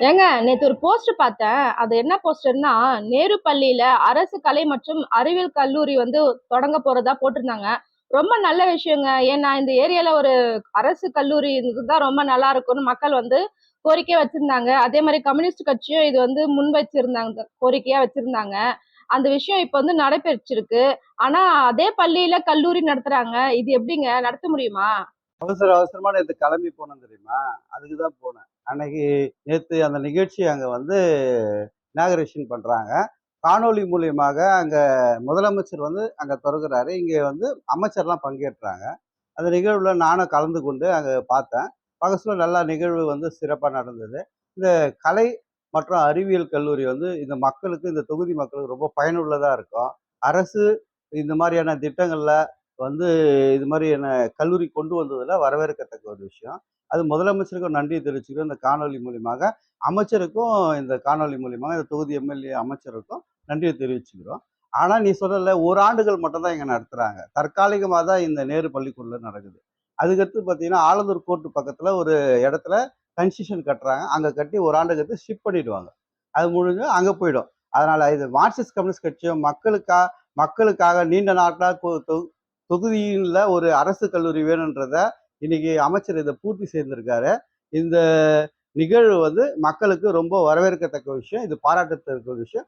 ஏங்க நேற்று ஒரு போஸ்ட் பார்த்தேன். அது என்ன போஸ்டர்னா நேரு பள்ளியில அரசு கலை மற்றும் அறிவியல் கல்லூரி வந்து தொடங்க போறதா போட்டிருந்தாங்க. ரொம்ப நல்ல விஷயங்க. ஏன்னா இந்த ஏரியால ஒரு அரசு கல்லூரி தான் ரொம்ப நல்லா இருக்கும்னு மக்கள் வந்து கோரிக்கையா வச்சிருந்தாங்க. அதே மாதிரி கம்யூனிஸ்ட் கட்சியும் இது வந்து முன் வச்சிருந்தாங்க கோரிக்கையா வச்சிருந்தாங்க. அந்த விஷயம் இப்ப வந்து நடைபெற்றிருக்கு. ஆனா அதே பள்ளியில கல்லூரி நடத்துறாங்க. இது எப்படிங்க? நடத்த முடியுமா? அவசர அவசரமா நேற்று கிளம்பி போனோம் தெரியுமா? அதுக்கு தான் போனேன். அன்னைக்கு நேற்று அந்த நிகழ்ச்சி அங்கே வந்து இனாகரேஷன் பண்ணுறாங்க காணொளி மூலியமாக அங்கே முதலமைச்சர் வந்து அங்கே திறக்கிறாரு. இங்கே வந்து அமைச்சர்லாம் பங்கேற்றாங்க. அந்த நிகழ்வில் நானும் கலந்து கொண்டு அங்கே பார்த்தேன். பக்கத்தில் நல்லா நிகழ்வு வந்து சிறப்பாக நடந்தது. இந்த கலை மற்றும் அறிவியல் கல்லூரி வந்து இந்த மக்களுக்கு இந்த தொகுதி மக்களுக்கு ரொம்ப பயனுள்ளதாக இருக்கும். அரசு இந்த மாதிரியான திட்டங்களில் வந்து இது மாதிரியான கல்லூரி கொண்டு வந்ததில் வரவேற்கத்தக்க ஒரு விஷயம். அது முதலமைச்சருக்கும் நன்றி தெரிவிச்சுக்கிறோம் இந்த காணொலி மூலியமாக அமைச்சருக்கும் இந்த காணொலி மூலியமாக இந்த தொகுதி எம்எல்ஏ அமைச்சருக்கும் நன்றியை தெரிவிச்சுக்கிறோம். ஆனால் நீ சொல்லல ஒரு ஆண்டுகள் மட்டும் தான் இங்கே நடத்துகிறாங்க தற்காலிகமாக தான் இந்த நேரு பள்ளிக்கூடத்தில் நடக்குது. அதுக்கடுத்து பார்த்தீங்கன்னா ஆலந்தூர் கோர்ட்டு பக்கத்தில் ஒரு இடத்துல கன்ஸ்டியூஷன் கட்டுறாங்க. அங்கே கட்டி ஒரு ஆண்டுக்கு ஷிஃப்ட் பண்ணிடுவாங்க. அது முடிஞ்சு அங்கே போயிடும். அதனால் இது மார்க்சிஸ்ட் கம்யூனிஸ்ட் கட்சியும் மக்களுக்காக மக்களுக்காக நீண்ட நாட்களாக தொகுதியில் ஒரு அரசு கல்லூரி வேணுன்றத இன்னைக்கு அமைச்சர் இதை பூர்த்தி செய்திருக்காரு. இந்த நிகழ்வு வந்து மக்களுக்கு ரொம்ப வரவேற்கத்தக்க விஷயம். இது பாராட்டத்தக்க விஷயம்.